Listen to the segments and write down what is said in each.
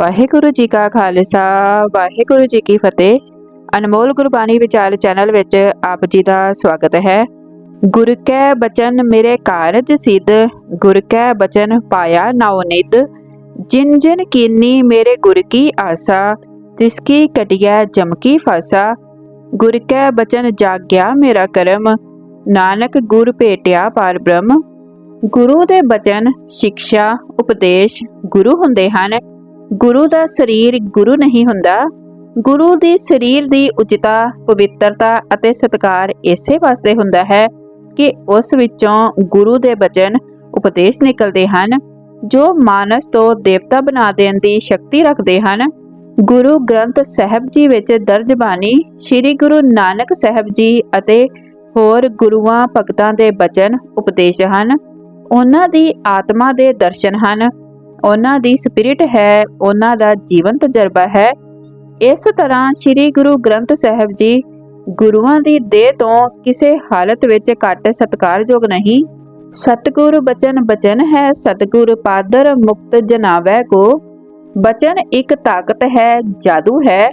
ਵਾਹਿਗੁਰੂ ਜੀ ਕਾ ਖਾਲਸਾ, ਵਾਹਿਗੁਰੂ ਜੀ ਕੀ ਫਤਿਹ। ਅਨਮੋਲ ਗੁਰਬਾਣੀ ਵਿਚਾਰ ਚੈਨਲ ਵਿੱਚ ਆਪ ਜੀ ਦਾ ਸਵਾਗਤ ਹੈ। ਗੁਰ ਕੈ ਬਚਨ ਮੇਰੇ ਕਾਰਜ ਸਿੱਧ, ਗੁਰ ਕੈ ਬਚਨ ਪਾਇਆ ਨਾਉ ਨਿਦ ਜਿਨ ਜਿਨ ਕੀਨੀ ਮੇਰੇ ਗੁਰ ਕੀ ਆਸਾ, ਤਿਸ ਕੀ ਕਟਿਆ ਜਮਕੀ ਫਾਸਾ। ਗੁਰ ਕੈ ਬਚਨ ਜਾਗਿਆ ਮੇਰਾ ਕਰਮ, ਨਾਨਕ ਗੁਰ ਭੇਟਿਆ ਪਾਰ ਬ੍ਰਹਮ। ਗੁਰੂ ਦੇ ਬਚਨ ਸਿੱਖਿਆ ਉਪਦੇਸ਼ ਗੁਰੂ ਹੁੰਦੇ ਹਨ। ਗੁਰੂ ਦਾ ਸਰੀਰ ਗੁਰੂ ਨਹੀਂ ਹੁੰਦਾ। ਗੁਰੂ ਦੀ ਸਰੀਰ ਦੀ ਉਚਿਤਾ, ਪਵਿੱਤਰਤਾ ਅਤੇ ਸਤਕਾਰ ਇਸੇ ਵਾਸਤੇ ਹੁੰਦਾ ਹੈ ਕਿ ਉਸ ਵਿੱਚੋਂ ਗੁਰੂ ਦੇ ਬਚਨ ਉਪਦੇਸ਼ ਨਿਕਲਦੇ ਹਨ, ਜੋ ਮਾਨਸ ਤੋਂ ਦੇਵਤਾ ਬਣਾ ਦੇਣ ਦੀ ਸ਼ਕਤੀ ਰੱਖਦੇ ਹਨ। ਗੁਰੂ ਗ੍ਰੰਥ ਸਾਹਿਬ ਜੀ ਵਿੱਚ ਦਰਜ ਬਾਣੀ ਸ੍ਰੀ ਗੁਰੂ ਨਾਨਕ ਸਾਹਿਬ ਜੀ ਅਤੇ ਹੋਰ ਗੁਰੂਆਂ, ਭਗਤਾਂ ਦੇ ਬਚਨ ਉਪਦੇਸ਼ ਹਨ। ਉਹਨਾਂ ਦੀ ਆਤਮਾ ਦੇ ਦਰਸ਼ਨ ਹਨ। ਉਹਨਾਂ ਦੀ ਸਪਿਰਿਟ ਹੈ, ਉਹਨਾਂ ਦਾ ਜੀਵਨ ਤਜਰਬਾ ਹੈ। ਇਸ ਤਰ੍ਹਾਂ ਸ੍ਰੀ ਗੁਰੂ ਗ੍ਰੰਥ ਸਾਹਿਬ ਜੀ ਗੁਰੂਆਂ ਦੀ ਦੇਹ ਤੋਂ ਕਿਸੇ ਹਾਲਤ ਵਿੱਚ ਘੱਟ ਸਤਕਾਰਯੋਗ ਨਹੀਂ। ਸਤਿਗੁਰ ਬਚਨ ਬਚਨ ਹੈ, ਸਤਿਗੁਰ ਪਾਦਰ ਮੁਕਤ ਜਨਾਵੈ ਕੋ। ਬਚਨ ਇੱਕ ਤਾਕਤ ਹੈ, ਜਾਦੂ ਹੈ।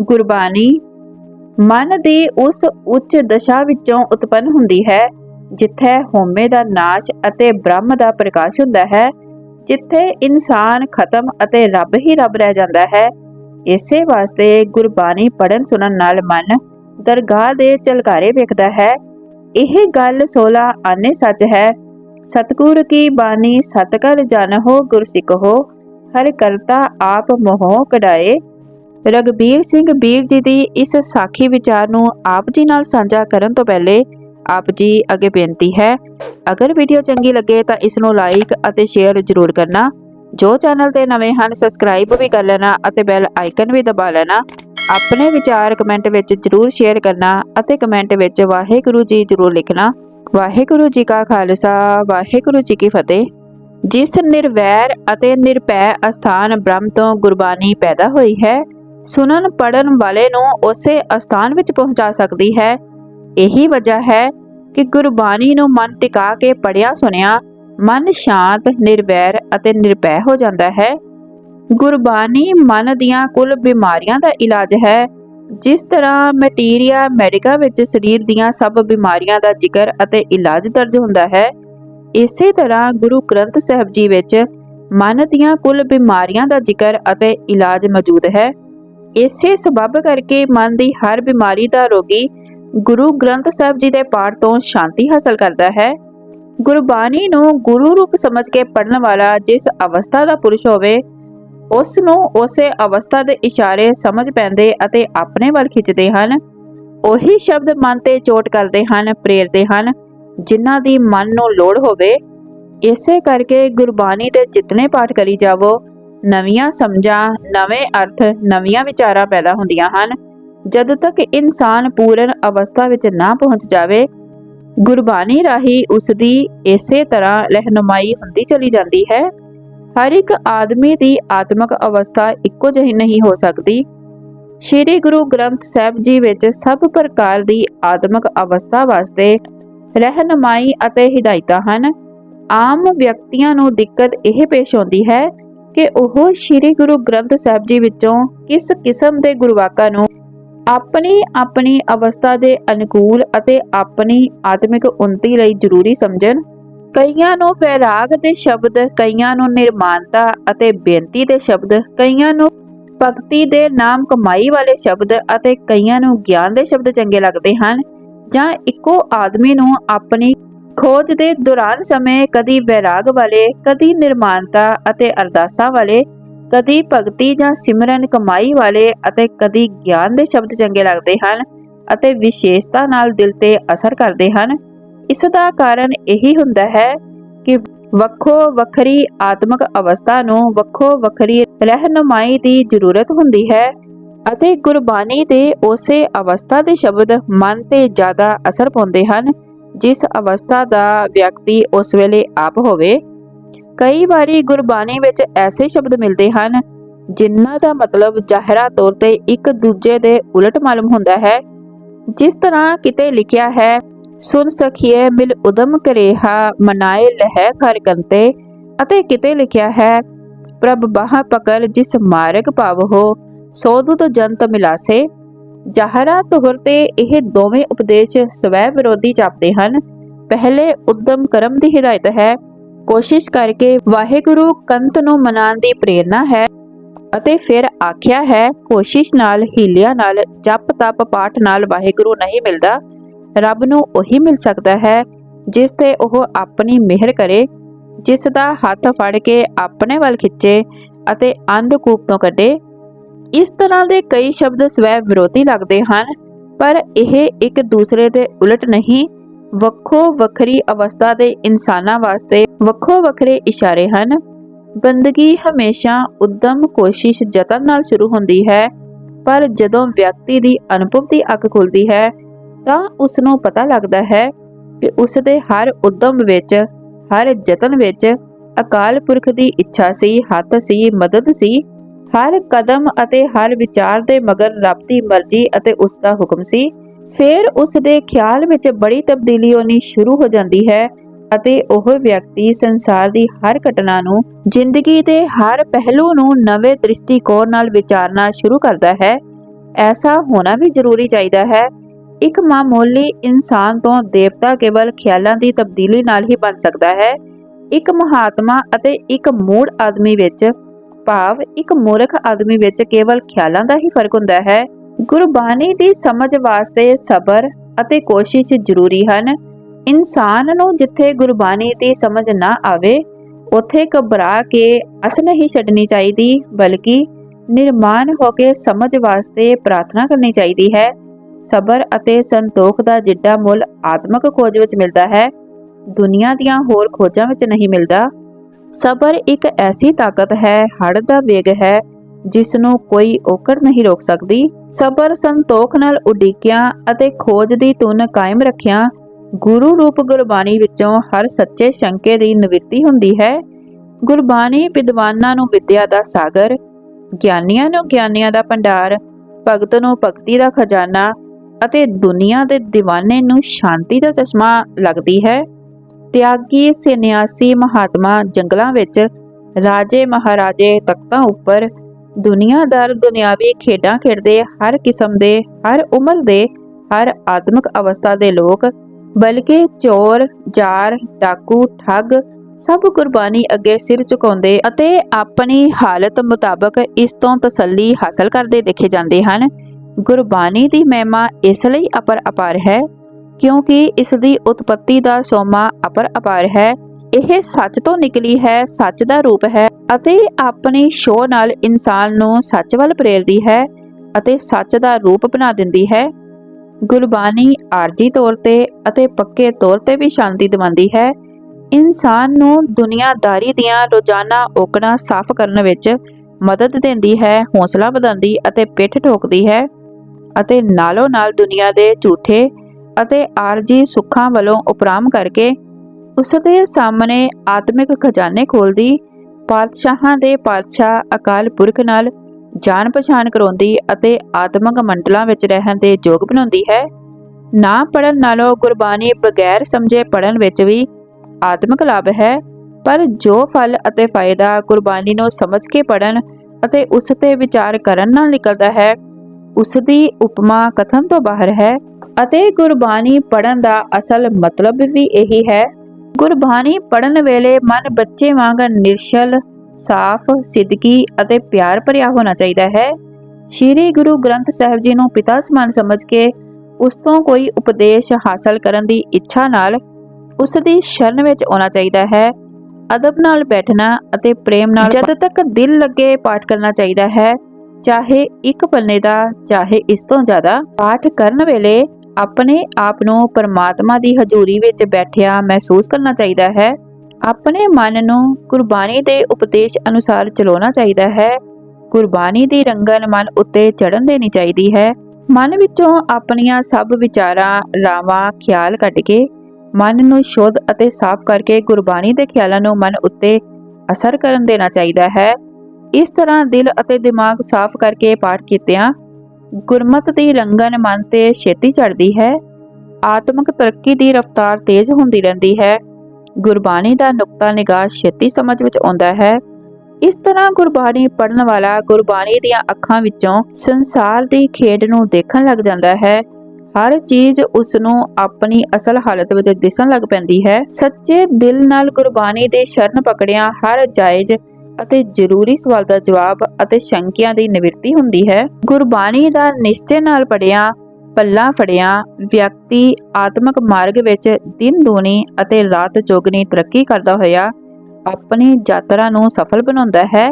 ਗੁਰਬਾਣੀ, ਮਨ ਦੀ ਉਸ ਉੱਚ ਦਸ਼ਾ ਵਿੱਚੋਂ ਉਤਪੰਨ ਹੁੰਦੀ ਹੈ, ਜਿੱਥੇ ਹਉਮੈ ਦਾ ਨਾਸ਼ ਅਤੇ ਬ੍ਰਹਮ ਦਾ ਪ੍ਰਕਾਸ਼ ਹੁੰਦਾ ਹੈ। ਜਿੱਥੇ ਇਨਸਾਨ ਖਤਮ ਅਤੇ ਰੱਬ ਹੀ ਰੱਬ ਰਹਿ ਜਾਂਦਾ ਹੈ, ਇਸੇ ਵਾਸਤੇ ਗੁਰਬਾਣੀ ਪੜਨ ਸੁਣਨ ਨਾਲ ਮਨ ਦਰਗਾਹ ਦੇ ਚਲਕਾਰੇ ਵੇਖਦਾ ਹੈ। ਇਹ ਗੱਲ 16 ਆਨੇ ਸੱਚ ਹੈ। ਸਤਿਗੁਰ ਕੀ ਬਾਣੀ ਸਤਕਲ ਜਨਹੁ ਗੁਰ ਸਿੱਖੋ ਹਰ ਕਰਤਾ ਆਪ ਮੋਹ ਕਢਾਏ। ਰਗਬੀਰ ਸਿੰਘ ਵੀਰ ਜੀ ਦੀ ਇਸ ਸਾਖੀ ਵਿਚਾਰ ਨੂੰ ਆਪ ਜੀ ਨਾਲ ਸਾਂਝਾ ਕਰਨ ਤੋਂ ਪਹਿਲੇ ਆਪ ਜੀ ਅੱਗੇ ਬੇਨਤੀ ਹੈ, ਅਗਰ ਵੀਡੀਓ ਚੰਗੀ ਲੱਗੇ ਤਾਂ ਇਸ ਨੂੰ ਲਾਈਕ ਅਤੇ ਸ਼ੇਅਰ ਜ਼ਰੂਰ ਕਰਨਾ। ਜੋ ਚੈਨਲ ਤੇ ਨਵੇਂ ਹਨ ਸਬਸਕ੍ਰਾਈਬ ਵੀ ਕਰ ਲੈਣਾ ਅਤੇ ਬੈਲ ਆਈਕਨ ਵੀ ਦਬਾ ਲੈਣਾ। ਆਪਣੇ ਵਿਚਾਰ ਕਮੈਂਟ ਵਿੱਚ ਜ਼ਰੂਰ ਸ਼ੇਅਰ ਕਰਨਾ ਅਤੇ ਕਮੈਂਟ ਵਿੱਚ ਵਾਹਿਗੁਰੂ ਜੀ ਜ਼ਰੂਰ ਲਿਖਣਾ। ਵਾਹਿਗੁਰੂ ਜੀ ਕਾ ਖਾਲਸਾ, ਵਾਹਿਗੁਰੂ ਜੀ ਕੀ ਫਤਿਹ। ਜਿਸ ਨਿਰਵੈਰ ਅਤੇ ਨਿਰਭੈ ਅਸਥਾਨ ਬ੍ਰਹਮ ਤੋਂ ਗੁਰਬਾਣੀ ਪੈਦਾ ਹੋਈ ਹੈ, ਸੁਣਨ ਪੜਨ ਵਾਲੇ ਨੂੰ ਉਸੇ ਅਸਥਾਨ ਵਿੱਚ ਪਹੁੰਚਾ ਸਕਦੀ ਹੈ ਇਹੀ ਵਜ੍ਹਾ ਹੈ ਕਿ ਗੁਰਬਾਣੀ ਨੂੰ ਮਨ ਟਿਕਾ ਕੇ ਪੜਿਆ ਸੁਣਿਆ, ਮਨ ਸ਼ਾਂਤ, ਨਿਰਵੈਰ ਅਤੇ ਨਿਰਪੈ ਹੋ ਜਾਂਦਾ ਹੈ। ਗੁਰਬਾਣੀ ਮਨ ਦੀਆਂ ਕੁੱਲ ਬਿਮਾਰੀਆਂ ਦਾ ਇਲਾਜ ਹੈ। ਜਿਸ ਤਰ੍ਹਾਂ ਮੈਟੀਰੀਆ ਮੈਡੀਕਾ ਵਿੱਚ ਸਰੀਰ ਦੀਆਂ ਸਭ ਬਿਮਾਰੀਆਂ ਦਾ ਜ਼ਿਕਰ ਅਤੇ ਇਲਾਜ ਦਰਜ ਹੁੰਦਾ ਹੈ, ਇਸੇ ਤਰ੍ਹਾਂ ਗੁਰੂ ਗ੍ਰੰਥ ਸਾਹਿਬ ਜੀ ਵਿੱਚ ਮਨ ਦੀਆਂ ਕੁੱਲ ਬਿਮਾਰੀਆਂ ਦਾ ਜ਼ਿਕਰ ਅਤੇ ਇਲਾਜ ਮੌਜੂਦ ਹੈ। ਇਸੇ ਸਬਬ ਕਰਕੇ ਮਨ ਦੀ ਹਰ ਬਿਮਾਰੀ ਦਾ ਰੋਗੀ ਗੁਰੂ ਗ੍ਰੰਥ ਸਾਹਿਬ ਜੀ ਦੇ ਪਾਠ ਤੋਂ ਸ਼ਾਂਤੀ ਹਾਸਲ ਕਰਦਾ ਹੈ। ਗੁਰਬਾਣੀ ਨੂੰ ਗੁਰੂ ਰੂਪ ਸਮਝ ਕੇ ਪੜਨ ਵਾਲਾ ਜਿਸ ਅਵਸਥਾ ਦਾ ਪੁਰਸ਼ ਹੋਵੇ, ਉਸ ਨੂੰ ਉਸੇ ਅਵਸਥਾ ਦੇ ਇਸ਼ਾਰੇ ਸਮਝ ਪੈਂਦੇ ਅਤੇ ਆਪਣੇ ਵੱਲ ਖਿੱਚਦੇ ਹਨ। ਉਹੀ ਸ਼ਬਦ ਮਨ ਤੇ ਚੋਟ ਕਰਦੇ ਹਨ, ਪ੍ਰੇਰਦੇ ਹਨ, ਜਿਨ੍ਹਾਂ ਦੀ ਮਨ ਨੂੰ ਲੋੜ ਹੋਵੇ। ਇਸੇ ਕਰਕੇ ਗੁਰਬਾਣੀ ਦੇ ਜਿਤਨੇ ਪਾਠ ਕਰੀ ਜਾਵੋ, ਨਵੀਆਂ ਸਮਝਾਂ, ਨਵੇਂ ਅਰਥ, ਨਵੀਆਂ ਵਿਚਾਰਾਂ ਪੈਦਾ ਹੁੰਦੀਆਂ ਹਨ। ਜਦ ਤੱਕ ਇਨਸਾਨ ਪੂਰਨ ਅਵਸਥਾ ਵਿੱਚ ਨਾ ਪਹੁੰਚ ਜਾਵੇ, ਗੁਰਬਾਣੀ ਰਾਹੀਂ ਉਸ ਦੀ ਇਸੇ ਤਰ੍ਹਾਂ ਰਹਿਨੁਮਾਈ ਹੁੰਦੀ ਚਲੀ ਜਾਂਦੀ ਹੈ। ਹਰ ਇੱਕ ਆਦਮੀ ਦੀ ਆਤਮਿਕ ਅਵਸਥਾ ਇੱਕੋ ਜਿਹੀ ਨਹੀਂ ਹੋ ਸਕਦੀ। ਸ੍ਰੀ ਗੁਰੂ ਗ੍ਰੰਥ ਸਾਹਿਬ ਜੀ ਵਿੱਚ ਸਭ ਪ੍ਰਕਾਰ ਦੀ ਆਤਮਿਕ ਅਵਸਥਾ ਵਾਸਤੇ ਰਹਿਨੁਮਾਈ ਅਤੇ ਹਿਦਾਇਤਾਂ ਹਨ। ਆਮ ਵਿਅਕਤੀਆਂ ਨੂੰ ਦਿੱਕਤ ਇਹ ਪੇਸ਼ ਆਉਂਦੀ ਹੈ ਕਿ ਉਹ ਸ੍ਰੀ ਗੁਰੂ ਗ੍ਰੰਥ ਸਾਹਿਬ ਜੀ ਵਿੱਚੋਂ ਕਿਸ ਕਿਸਮ ਦੇ ਗੁਰਵਾਕਾਂ ਨੂੰ ਆਪਣੀ ਆਪਣੀ ਅਵਸਥਾ ਦੇ ਅਨੁਕੂਲ ਅਤੇ ਆਪਣੀ ਆਤਮਿਕ ਉન્નਤੀ ਲਈ ਜ਼ਰੂਰੀ ਸਮਝਣ। ਕਈਆਂ ਨੂੰ ਵੈਰਾਗ ਦੇ ਸ਼ਬਦ, ਕਈਆਂ ਨੂੰ ਨਿਰਮਾਨਤਾ ਅਤੇ ਬੇਨਤੀ ਦੇ ਸ਼ਬਦ, ਕਈਆਂ ਨੂੰ ਭਗਤੀ ਦੇ ਨਾਮ ਕਮਾਈ ਵਾਲੇ ਸ਼ਬਦ ਅਤੇ ਕਈਆਂ ਨੂੰ ਗਿਆਨ ਦੇ ਸ਼ਬਦ ਚੰਗੇ ਲੱਗਦੇ ਹਨ। ਜਾਂ ਇੱਕੋ ਆਦਮੀ ਨੂੰ ਆਪਣੀ ਖੋਜ ਦੇ ਦੌਰਾਨ ਸਮੇਂ ਕਦੀ ਵੈਰਾਗ ਵਾਲੇ, ਕਦੀ ਨਿਰਮਾਨਤਾ ਅਤੇ ਅਰਦਾਸਾਂ ਵਾਲੇ ਕਦੀ ਭਗਤੀ ਜਾਂ ਸਿਮਰਨ ਕਮਾਈ ਵਾਲੇ ਅਤੇ ਕਦੀ ਗਿਆਨ ਦੇ ਸ਼ਬਦ ਚੰਗੇ ਲੱਗਦੇ ਹਨ ਅਤੇ ਵਿਸ਼ੇਸ਼ਤਾ ਨਾਲ ਦਿਲ ਤੇ ਅਸਰ ਕਰਦੇ ਹਨ। ਇਸ ਦਾ ਕਾਰਨ ਇਹੀ ਹੁੰਦਾ ਹੈ ਕਿ ਵੱਖੋ ਵੱਖਰੀ ਆਤਮਿਕ ਅਵਸਥਾ ਨੂੰ ਵੱਖੋ ਵੱਖਰੀ ਰਹਿਨੁਮਾਈ ਦੀ ਜ਼ਰੂਰਤ ਹੁੰਦੀ ਹੈ ਅਤੇ ਗੁਰਬਾਣੀ ਦੇ ਉਸੇ ਅਵਸਥਾ ਦੇ ਸ਼ਬਦ ਮਨ ਤੇ ਜ਼ਿਆਦਾ ਅਸਰ ਪਾਉਂਦੇ ਹਨ, ਜਿਸ ਅਵਸਥਾ ਦਾ ਵਿਅਕਤੀ ਉਸ ਵੇਲੇ ਆਪ ਹੋਵੇ। ਕਈ ਵਾਰੀ ਗੁਰਬਾਣੀ ਵਿੱਚ ਐਸੇ ਸ਼ਬਦ ਮਿਲਦੇ ਹਨ, ਜਿਨ੍ਹਾਂ ਦਾ ਮਤਲਬ ਜ਼ਾਹਿਰਾ ਤੌਰ ਤੇ ਇੱਕ ਦੂਜੇ ਦੇ ਉਲਟ ਮਾਲੂਮ ਹੁੰਦਾ ਹੈ। ਜਿਸ ਤਰ੍ਹਾਂ ਕਿਤੇ ਲਿਖਿਆ ਹੈ, ਸੁਨ ਸਖੀਏ ਮਿਲ ਉਦਮ ਕਰੇਹਾ, ਮਨਾਏ ਲਹਿ ਖਰ ਕੰਤੇ। ਅਤੇ ਕਿਤੇ ਲਿਖਿਆ ਹੈ, ਪ੍ਰਭ ਬਾਹ ਪਕੜ ਜਿਸ ਮਾਰਗ ਪਾਵਹੋ ਸੋਦੁਤ ਜੰਤ ਮਿਲਾਸੇ। ਜਹਰਾ ਤੋਹਰ ਤੇ ਇਹ ਦੋਵੇਂ ਉਪਦੇਸ਼ ਸਵੈ ਵਿਰੋਧੀ ਜਾਪਦੇ ਹਨ। ਪਹਿਲੇ ਉਦਮ ਕਰਮ ਦੀ ਹਿਦਾਇਤ ਹੈ ਕੋਸ਼ਿਸ਼ ਕਰਕੇ ਵਾਹਿਗੁਰੂ ਕੰਤ ਨੂੰ ਮਨਾਉਣ ਦੀ ਪ੍ਰੇਰਣਾ ਹੈ ਅਤੇ ਫਿਰ ਆਖਿਆ ਹੈ, ਕੋਸ਼ਿਸ਼ ਨਾਲ, ਹੀਲਿਆਂ ਨਾਲ, ਜਪ ਤਪ ਪਾਠ ਨਾਲ ਵਾਹਿਗੁਰੂ ਨਹੀਂ ਮਿਲਦਾ। ਰੱਬ ਨੂੰ ਉਹੀ ਮਿਲ ਸਕਦਾ ਹੈ, ਜਿਸ ਤੇ ਉਹ ਆਪਣੀ ਮਿਹਰ ਕਰੇ, ਜਿਸ ਦਾ ਹੱਥ ਫੜ ਕੇ ਆਪਣੇ ਵੱਲ ਖਿੱਚੇ ਅਤੇ ਅੰਧਕੂਪ ਤੋਂ ਕੱਢੇ। ਇਸ ਤਰ੍ਹਾਂ ਦੇ ਕਈ ਸ਼ਬਦ ਸਵੈ ਵਿਰੋਧੀ ਲੱਗਦੇ ਹਨ, ਪਰ ਇਹ ਇੱਕ ਦੂਸਰੇ ਦੇ ਉਲਟ ਨਹੀਂ। ਵੱਖੋ ਵੱਖਰੀ ਅਵਸਥਾ ਦੇ ਇਨਸਾਨਾਂ ਵਾਸਤੇ ਵੱਖੋ ਵੱਖਰੇ ਇਸ਼ਾਰੇ ਹਨ। ਬੰਦਗੀ ਹਮੇਸ਼ਾ ਉਦਮ ਕੋਸ਼ਿਸ਼ ਯਤਨ ਨਾਲ ਸ਼ੁਰੂ ਹੁੰਦੀ ਹੈ, ਪਰ ਜਦੋਂ ਵਿਅਕਤੀ ਦੀ ਅਨੁਭਵ ਦੀ ਅੱਖ ਖੁੱਲਦੀ ਹੈ, ਤਾਂ ਉਸ ਨੂੰ ਪਤਾ ਲੱਗਦਾ ਹੈ ਕਿ ਉਸ ਦੇ ਹਰ ਉਦਮ ਵਿੱਚ, ਹਰ ਯਤਨ ਵਿੱਚ ਅਕਾਲ ਪੁਰਖ ਦੀ ਇੱਛਾ ਸੀ, ਹੱਥ ਸੀ, ਮਦਦ ਸੀ। ਹਰ ਕਦਮ ਅਤੇ ਹਰ ਵਿਚਾਰ ਦੇ ਮਗਰ ਰੱਬ ਦੀ ਮਰਜ਼ੀ ਅਤੇ ਉਸ ਦਾ ਹੁਕਮ ਸੀ। ਫਿਰ ਉਸ ਦੇ ਖਿਆਲ ਵਿੱਚ ਬੜੀ ਤਬਦੀਲੀ ਹੋਣੀ ਸ਼ੁਰੂ ਹੋ ਜਾਂਦੀ ਹੈ। ਅਤੇ ਉਹ ਵਿਅਕਤੀ ਸੰਸਾਰ ਦੀ ਹਰ ਘਟਨਾ ਨੂੰ, ਜ਼ਿੰਦਗੀ ਦੇ ਹਰ ਪਹਿਲੂ ਨੂੰ ਨਵੇਂ ਦ੍ਰਿਸ਼ਟੀਕੋਣ ਨਾਲ ਵਿਚਾਰਨਾ ਸ਼ੁਰੂ ਕਰਦਾ ਹੈ। ਐਸਾ ਹੋਣਾ ਵੀ ਜ਼ਰੂਰੀ ਚਾਹੀਦਾ ਹੈ। ਇੱਕ ਮਾਮੂਲੀ ਇਨਸਾਨ ਤੋਂ ਦੇਵਤਾ ਕੇਵਲ ਖਿਆਲਾਂ ਦੀ ਤਬਦੀਲੀ ਨਾਲ ਹੀ ਬਣ ਸਕਦਾ ਹੈ। ਇੱਕ ਮਹਾਤਮਾ ਅਤੇ ਇੱਕ ਮੂੜ ਆਦਮੀ ਵਿੱਚ ਭਾਵ ਇੱਕ ਮੂਰਖ ਆਦਮੀ ਵਿੱਚ ਕੇਵਲ ਖਿਆਲਾਂ ਦਾ ਹੀ ਫ਼ਰਕ ਹੁੰਦਾ ਹੈ। ਗੁਰਬਾਣੀ ਦੀ ਸਮਝ ਵਾਸਤੇ ਸਬਰ ਅਤੇ ਕੋਸ਼ਿਸ਼ ਜ਼ਰੂਰੀ ਹਨ। ਇਨਸਾਨ ਨੂੰ ਜਿੱਥੇ ਗੁਰਬਾਣੀ ਦੀ ਸਮਝ ਨਾ ਆਵੇ, ਉੱਥੇ ਘਬਰਾ ਕੇ ਅਸ ਨਹੀਂ ਛੱਡਣੀ ਚਾਹੀਦੀ, ਬਲਕਿ ਨਿਰਮਾਨ ਹੋ ਕੇ ਸਮਝ ਵਾਸਤੇ ਪ੍ਰਾਰਥਨਾ ਕਰਨੀ ਚਾਹੀਦੀ ਹੈ। ਸਬਰ ਅਤੇ ਸੰਤੋਖ ਦਾ ਜਿੱਡਾ ਮੁੱਲ ਆਤਮਿਕ ਖੋਜ ਵਿੱਚ ਮਿਲਦਾ ਹੈ। ਦੁਨੀਆ ਦੀਆਂ ਹੋਰ ਖੋਜਾਂ ਵਿੱਚ ਨਹੀਂ ਮਿਲਦਾ। ਸਬਰ ਇੱਕ ਐਸੀ ਤਾਕਤ ਹੈ ਹੜ ਦਾ ਵੇਗ ਹੈ ਜਿਸ ਨੂੰ ਕੋਈ ਔਕੜ ਨਹੀਂ ਰੋਕ ਸਕਦੀ। ਸਬਰ ਸੰਤੋਖ ਨਾਲ ਉਡੀਕਿਆ ਅਤੇ ਖੋਜ ਦੀ ਧੁਨ ਕਾਇਮ ਰੱਖਿਆ ਗੁਰੂ ਰੂਪ ਗੁਰਬਾਣੀ ਵਿੱਚੋਂ ਹਰ ਸੱਚੇ ਸ਼ੰਕੇ ਦੀ ਨਿਵਰਤੀ ਹੁੰਦੀ ਹੈ। ਗੁਰਬਾਣੀ ਵਿਦਵਾਨਾਂ ਨੂੰ ਵਿਦਿਆ ਦਾ ਸਾਗਰ, ਗਿਆਨੀਆਂ ਨੂੰ ਗਿਆਨੀਆਂ ਦਾ ਭੰਡਾਰ, ਭਗਤ ਨੂੰ ਭਗਤੀ ਦਾ ਖਜ਼ਾਨਾ ਅਤੇ ਦੁਨੀਆ ਦੇ دیਵਾਨੇ ਨੂੰ ਸ਼ਾਂਤੀ ਦਾ ਚਸ਼ਮਾ ਲੱਗਦੀ ਹੈ। ਤਿਆਗੀ ਸੰਨਿਆਸੀ ਮਹਾਤਮਾ ਜੰਗਲਾਂ ਵਿੱਚ ਰਾਜੇ ਮਹਾਰਾਜੇ ਤਖਤਾਂ ਉੱਪਰ ਦੁਨੀਆਦਾਰ ਦੁਨਿਆਵੀ ਖੇਡਾਂ ਖੇਡਦੇ ਹਰ ਕਿਸਮ ਦੇ, ਹਰ ਉਮਰ ਦੇ, ਹਰ ਆਤਮਿਕ ਅਵਸਥਾ ਦੇ ਲੋਕ ਬਲਕਿ ਚੋਰ, ਜਾਰ, ਡਾਕੂ, ਠੱਗ ਸਭ ਕੁਰਬਾਨੀ ਅੱਗੇ ਸਿਰ ਝੁਕਾਉਂਦੇ ਅਤੇ ਆਪਣੀ ਹਾਲਤ ਮੁਤਾਬਕ ਇਸ ਤੋਂ ਤਸੱਲੀ ਹਾਸਲ ਕਰਦੇ ਦੇਖੇ ਜਾਂਦੇ ਹਨ। ਗੁਰਬਾਣੀ ਦੀ ਮਹਿਮਾ ਇਸ ਲਈ ਅਪਰ ਅਪਾਰ ਹੈ ਕਿਉਂਕਿ ਇਸ ਦੀ ਉਤਪਤੀ ਦਾ ਸੋਮਾ ਅਪਰ ਅਪਾਰ ਹੈ। ਇਹ ਸੱਚ ਤੋਂ ਨਿਕਲੀ ਹੈ, ਸੱਚ ਦਾ ਰੂਪ ਹੈ ਅਤੇ ਆਪਣੀ ਸ਼ੋਅ ਨਾਲ ਇਨਸਾਨ ਨੂੰ ਸੱਚ ਵੱਲ ਪ੍ਰੇਰਦੀ ਹੈ ਅਤੇ ਸੱਚ ਦਾ ਰੂਪ ਬਣਾ ਦਿੰਦੀ ਹੈ। ਗੁਰਬਾਣੀ ਆਰਜੀ ਤੌਰ ਤੇ ਅਤੇ ਪੱਕੇ ਤੌਰ ਤੇ ਵੀ ਸ਼ਾਂਤੀ ਦਿਵਾਉਂਦੀ ਹੈ। ਇਨਸਾਨ ਨੂੰ ਦੁਨੀਆਦਾਰੀ ਦੀਆਂ ਰੋਜ਼ਾਨਾ ਔਕੜਾਂ ਸਾਫ਼ ਕਰਨ ਵਿੱਚ ਮਦਦ ਦਿੰਦੀ ਹੈ, ਹੌਸਲਾ ਵਧਾਉਂਦੀ ਅਤੇ ਪਿੱਠ ਠੋਕਦੀ ਹੈ ਅਤੇ ਨਾਲੋਂ ਨਾਲ ਦੁਨੀਆ ਦੇ ਝੂਠੇ ਅਤੇ ਆਰਜੀ ਸੁੱਖਾਂ ਵੱਲੋਂ ਉਪਰਾਮ ਕਰਕੇ ਉਸ ਦੇ ਸਾਹਮਣੇ ਆਤਮਿਕ ਖਜ਼ਾਨੇ ਖੋਲਦੀ ਪਾਤਸ਼ਾਹਾਂ ਦੇ ਪਾਤਸ਼ਾਹ ਅਕਾਲ ਪੁਰਖ ਨਾਲ ਜਾਣ ਪਛਾਣ ਕਰਾਉਂਦੀ ਅਤੇ ਆਤਮਿਕ ਮੰਡਲਾਂ ਵਿੱਚ ਰਹਿਣ ਦੇ ਯੋਗ ਬਣਾਉਂਦੀ ਹੈ। ਨਾ ਪੜਨ ਨਾਲੋਂ ਗੁਰਬਾਣੀ ਬਗੈਰ ਸਮਝੇ ਪੜਨ ਵਿੱਚ ਵੀ ਆਤਮਿਕ ਲਾਭ ਹੈ, ਪਰ ਜੋ ਫਲ ਅਤੇ ਫਾਇਦਾ ਗੁਰਬਾਣੀ ਨੂੰ ਸਮਝ ਕੇ ਪੜਨ ਅਤੇ ਉਸ ਤੇ ਵਿਚਾਰ ਕਰਨ ਨਾਲ ਨਿਕਲਦਾ ਹੈ, ਉਸ ਦੀ ਉਪਮਾ ਕਥਨ ਤੋਂ ਬਾਹਰ ਹੈ ਅਤੇ ਗੁਰਬਾਣੀ ਪੜਨ ਦਾ ਅਸਲ ਮਤਲਬ ਵੀ ਇਹੀ ਹੈ। ਗੁਰਬਾਣੀ ਪੜਨ ਵੇਲੇ ਮਨ ਬੱਚੇ ਵਾਂਗ ਨਿਰਸ਼ਲ ਸਾਫ਼ ਸਿੱਧਗੀ ਅਤੇ ਪਿਆਰ ਭਰਿਆ ਹੋਣਾ ਚਾਹੀਦਾ ਹੈ। ਸ਼੍ਰੀ ਗੁਰੂ ਗ੍ਰੰਥ ਸਾਹਿਬ ਜੀ ਨੂੰ ਪਿਤਾ ਸਮਾਨ ਸਮਝ ਕੇ ਉਸ ਤੋਂ ਕੋਈ ਉਪਦੇਸ਼ ਹਾਸਲ ਕਰਨ ਦੀ ਇੱਛਾ ਨਾਲ ਉਸ ਦੀ ਸ਼ਰਨ ਵਿੱਚ ਆਉਣਾ ਚਾਹੀਦਾ ਹੈ। ਅਦਬ ਨਾਲ ਬੈਠਣਾ ਅਤੇ ਪ੍ਰੇਮ ਨਾਲ ਜਦ ਤੱਕ ਦਿਲ ਲੱਗੇ ਪਾਠ ਕਰਨਾ ਚਾਹੀਦਾ ਹੈ ਚਾਹੇ ਇੱਕ ਪੰਨੇ ਦਾ ਚਾਹੇ ਇਸ ਤੋਂ ਜ਼ਿਆਦਾ ਪਾਠ ਕਰਨ ਵੇਲੇ ਆਪਣੇ ਆਪ ਨੂੰ ਪਰਮਾਤਮਾ ਦੀ ਹਜ਼ੂਰੀ ਵਿੱਚ ਬੈਠਿਆ ਮਹਿਸੂਸ ਕਰਨਾ ਚਾਹੀਦਾ ਹੈ। ਆਪਣੇ ਮਨ ਨੂੰ ਗੁਰਬਾਣੀ ਦੇ ਉਪਦੇਸ਼ ਅਨੁਸਾਰ ਚਲਾਉਣਾ ਚਾਹੀਦਾ ਹੈ। ਗੁਰਬਾਣੀ ਦੀ ਰੰਗਨ ਮਨ ਉੱਤੇ ਚੜਨ ਦੇਣੀ ਚਾਹੀਦੀ ਹੈ। ਮਨ ਵਿੱਚੋਂ ਆਪਣੀਆਂ ਸਭ ਵਿਚਾਰਾਂ, ਰਾਵਾਂ, ਖਿਆਲ ਕੱਢ ਕੇ ਮਨ ਨੂੰ ਸ਼ੁੱਧ ਅਤੇ ਸਾਫ਼ ਕਰਕੇ ਗੁਰਬਾਣੀ ਦੇ ਖਿਆਲਾਂ ਨੂੰ ਮਨ ਉੱਤੇ ਅਸਰ ਕਰਨ ਦੇਣਾ ਚਾਹੀਦਾ ਹੈ। ਇਸ ਤਰ੍ਹਾਂ ਦਿਲ ਅਤੇ ਦਿਮਾਗ ਸਾਫ਼ ਕਰਕੇ ਪਾਠ ਕੀਤਿਆਂ ਗੁਰਮਤ ਦੀ ਰੰਗਨ ਮਨ ਤੇ ਛੇਤੀ ਚੜਦੀ ਹੈ। ਆਤਮਿਕ ਤਰੱਕੀ ਦੀ ਰਫ਼ਤਾਰ ਤੇਜ਼ ਹੁੰਦੀ ਰਹਿੰਦੀ ਹੈ। ਗੁਰਬਾਣੀ ਦਾ ਨੁਕਤਾ ਨਿਗਾਹ ਛੇਤੀ ਸਮਝ ਵਿੱਚ ਆਉਂਦਾ ਹੈ। ਇਸ ਤਰ੍ਹਾਂ ਗੁਰਬਾਣੀ ਪੜਨ ਵਾਲਾ ਗੁਰਬਾਣੀ ਦੀਆਂ ਅੱਖਾਂ ਵਿੱਚੋਂ ਸੰਸਾਰ ਦੀ ਖੇਡ ਨੂੰ ਦੇਖਣ ਲੱਗ ਜਾਂਦਾ ਹੈ। ਹਰ ਚੀਜ਼ ਉਸ ਨੂੰ ਆਪਣੀ ਅਸਲ ਹਾਲਤ ਵਿੱਚ ਦਿਸਣ ਲੱਗ ਪੈਂਦੀ ਹੈ। ਸੱਚੇ ਦਿਲ ਨਾਲ ਗੁਰਬਾਣੀ ਦੇ ਸ਼ਰਨ ਪਕੜਿਆਂ ਹਰ ਜਾਇਜ਼ ਅਤੇ ਜ਼ਰੂਰੀ ਸਵਾਲ ਦਾ ਜਵਾਬ ਅਤੇ ਸ਼ੰਕਿਆਂ ਦੀ ਨਿਵਰਤੀ ਹੁੰਦੀ ਹੈ। ਗੁਰਬਾਣੀ ਦਾ ਨਿਸ਼ਚੇ ਨਾਲ ਪੜਿਆ ਪੱਲਾ ਫੜਿਆ, ਵਿਅਕਤੀ ਆਤਮਿਕ ਮਾਰਗ ਵਿੱਚ ਦਿਨ ਦੂਣੀ ਅਤੇ ਰਾਤ ਚੌਗਣੀ ਤਰੱਕੀ ਕਰਦਾ ਹੋਇਆ ਆਪਣੀ ਯਾਤਰਾ ਨੂੰ ਸਫਲ ਬਣਾਉਂਦਾ ਹੈ।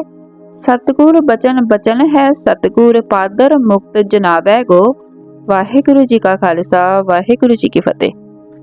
ਸਤਿਗੁਰ ਬਚਨ ਬਚਨ ਹੈ, ਸਤਿਗੁਰ ਪਾਦਰ ਮੁਕਤ ਜਨਾਬੈ ਗੋ। ਵਾਹਿਗੁਰੂ ਜੀ ਕਾ ਖਾਲਸਾ, ਵਾਹਿਗੁਰੂ ਜੀ ਕੀ ਫਤਿਹ।